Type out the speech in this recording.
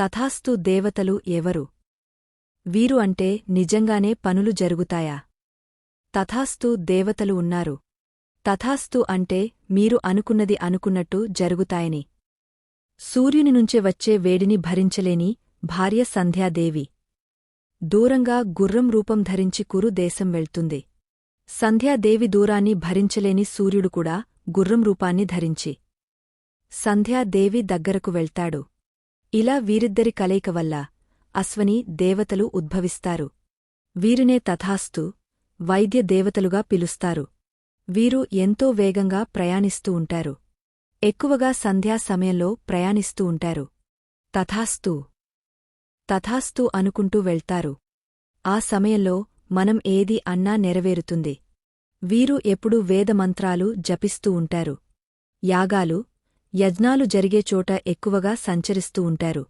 తథాస్తు దేవతలు ఎవరు? వీరు అంటే నిజంగానే పనులు జరుగుతాయా? తథాస్తు దేవతలు ఉన్నారు. తథాస్తు అంటే మీరు అనుకున్నది అనుకున్నట్టు జరుగుతాయని. సూర్యుని నుంచే వచ్చే వేడిని భరించలేని భార్య సంధ్యాదేవి. దూరంగా గుర్రం రూపం ధరించి కురు దేశం వెళ్తుంది. సంధ్యాదేవి దూరాన్ని భరించలేని సూర్యుడు కూడా గుర్రం రూపాన్ని ధరించి. సంధ్యాదేవి దగ్గరకు వెళ్తాడు. ఇలా వీరిద్దరి కలయిక వల్ల అశ్వని దేవతలు ఉద్భవిస్తారు. వీరినే తథాస్తు వైద్య దేవతలుగా పిలుస్తారు. వీరు ఎంతో వేగంగా ప్రయాణిస్తూ ఉంటారు. ఎక్కువగా సంధ్యా సమయంలో ప్రయాణిస్తూ ఉంటారు. తథాస్తు తథాస్తు అనుకుంటూ వెళ్తారు. ఆ సమయంలో మనం ఏది అన్నా నెరవేరుతుంది. వీరు ఎప్పుడూ వేదమంత్రాలు జపిస్తూ ఉంటారు. యాగాలు యజ్ఞాలు జరిగే చోట ఎక్కువగా సంచరిస్తూ ఉంటారు.